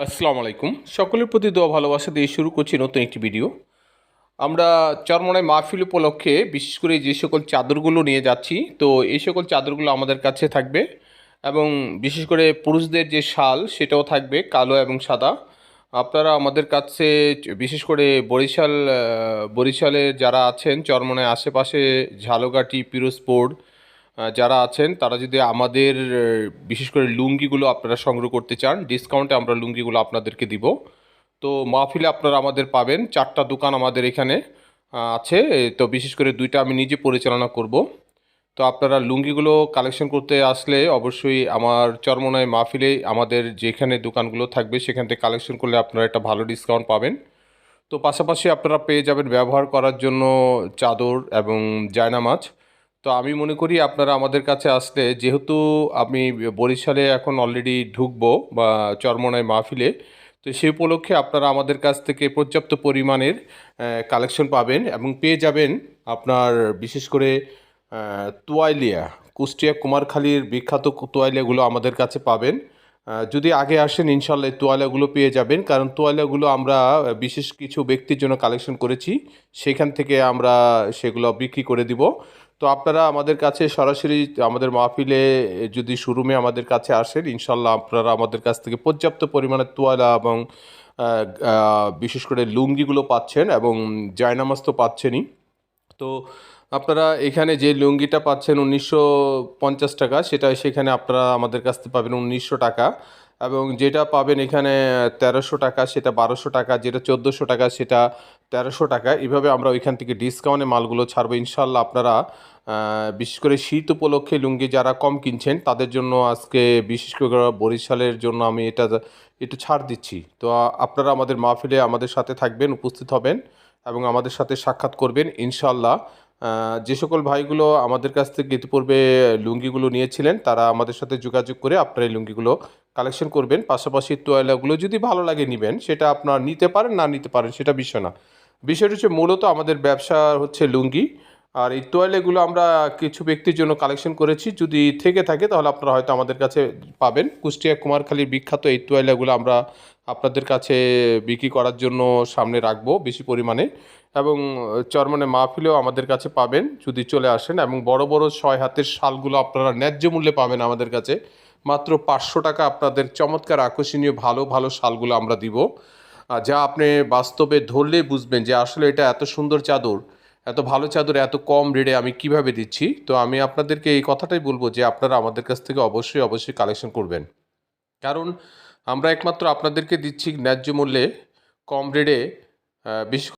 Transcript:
আসসালামু আলাইকুম। সকলের প্রতি দোয়া ভালোবাসা দিয়ে শুরু করছি নতুন একটি ভিডিও। আমরা চরমনায় মাহফিল উপলক্ষে বিশেষ করে যে সকল চাদরগুলো নিয়ে যাচ্ছি, তো এই সকল চাদরগুলো আমাদের কাছে থাকবে এবং বিশেষ করে পুরুষদের যে শাল, সেটাও থাকবে কালো এবং সাদা। আপনারা আমাদের কাছে বিশেষ করে বরিশাল বরিশালে যারা আছেন, চরমনায় আশেপাশে ঝালকাঠি, পিরোজপুর যারা আছেন, তারা যদি আমাদের বিশেষ করে লুঙ্গিগুলো আপনারা সংগ্রহ করতে চান ডিসকাউন্টে আমরা লুঙ্গিগুলো আপনাদেরকে দিব। তো মাহফিলে আপনারা আমাদের পাবেন, চারটা দোকান আমাদের এখানে আছে। তো বিশেষ করে দুইটা আমি নিজে পরিচালনা করব। তো আপনারা লুঙ্গিগুলো কালেকশন করতে আসলে অবশ্যই আমার চরমনায় মাহফিলে আমাদের যেখানে দোকানগুলো থাকবে, সেখান থেকে কালেকশন করলে আপনারা একটা ভালো ডিসকাউন্ট পাবেন। তো পাশাপাশি আপনারা পেয়ে যাবেন ব্যবহার করার জন্য চাদর এবং জায়নামাজ তো আমি মনে করি আপনারা আমাদের কাছে আসলে, যেহেতু আমি বরিশালে এখন অলরেডি ঢুকবো বা চরমনায় মাহফিলে, তো সে উপলক্ষে আপনারা আমাদের কাছ থেকে পর্যাপ্ত পরিমাণের কালেকশন পাবেন এবং পেয়ে যাবেন আপনার বিশেষ করে তোয়াইলিয়া, কুষ্টিয়া, কুমারখালীর বিখ্যাত তোয়াইলিয়াগুলো আমাদের কাছে পাবেন। যদি আগে আসেন ইনশাল্লাহ এই তোয়ালাগুলো পেয়ে যাবেন। কারণ তোয়ালাগুলো আমরা বিশেষ কিছু ব্যক্তির জন্য কালেকশন করেছি। সেখান থেকে আমরা সেগুলো বিক্রি করে দিব। তো আপনারা আমাদের কাছে সরাসরি আমাদের মাহফিলে যদি শোরুমে আমাদের কাছে আসেন ইনশাল্লাহ আপনারা আমাদের কাছ থেকে পর্যাপ্ত পরিমাণে তোয়ালা এবং বিশেষ করে লুঙ্গিগুলো পাচ্ছেন এবং জায়নামাজ তো পাচ্ছেনই। তো আপনারা এখানে যে লুঙ্গিটা পাচ্ছেন উনিশশো পঞ্চাশ টাকা, সেটা সেখানে আপনারা আমাদের কাছ থেকে পাবেন উনিশশো টাকা। এবং যেটা পাবেন এখানে তেরোশো টাকা, সেটা বারোশো টাকা, যেটা চোদ্দোশো টাকা, সেটা তেরোশো টাকা। এভাবে আমরা ওইখান থেকে ডিসকাউন্টে মালগুলো ছাড়বো। ইনশাল্লাহ আপনারা বিশেষ করে শীত উপলক্ষে লুঙ্গি যারা কম কিনছেন, তাদের জন্য আজকে বিশেষ করে বরিশালের জন্য আমি এটা একটু ছাড় দিচ্ছি। তো আপনারা আমাদের মাহফিলে আমাদের সাথে থাকবেন, উপস্থিত হবেন এবং আমাদের সাথে সাক্ষাৎ করবেন ইনশাল্লাহ যে সকল ভাইগুলো আমাদের কাছ থেকে ইতিপূর্বে লুঙ্গিগুলো নিয়েছিলেন, তারা আমাদের সাথে যোগাযোগ করে আপনার এই লুঙ্গিগুলো কালেকশন করবেন। পাশাপাশি তোয়ালাগুলো যদি ভালো লাগে নেবেন, সেটা আপনার নিতে পারেন, না নিতে পারেন, সেটা বিষয় না। বিষয়টা হচ্ছে মূলত আমাদের ব্যবসা হচ্ছে লুঙ্গি। আর এই তোয়ালেগুলো আমরা কিছু ব্যক্তির জন্য কালেকশন করেছি। যদি থেকে থাকে, তাহলে আপনারা হয়তো আমাদের কাছে পাবেন। কুষ্টিয়া কুমারখালীর বিখ্যাত এই তোয়ালেগুলো আমরা আপনাদের কাছে বিক্রি করার জন্য সামনে রাখব বেশি পরিমাণে। এবং চরমনে মাহফিলেও আমাদের কাছে পাবেন যদি চলে আসেন এবং বড় বড় ছয় হাতের শালগুলো আপনারা ন্যায্য মূল্যে পাবেন আমাদের কাছে। মাত্র পাঁচশো টাকা আপনাদের চমৎকার আকর্ষণীয় ভালো ভালো শালগুলো আমরা দিব। যা আপনি বাস্তবে ধরলে বুঝবেন যে আসলে এটা এত সুন্দর চাদর, এত ভালো চাদর, এত কম রেটে আমি কীভাবে দিচ্ছি। তো আমি আপনাদেরকে এই কথাটাই বলব যে আপনারা আমাদের কাছ থেকে অবশ্যই অবশ্যই কালেকশন করবেন। কারণ আমরা একমাত্র আপনাদেরকে দিচ্ছি ন্যায্য মূল্যে, কম রেটে বিশেষ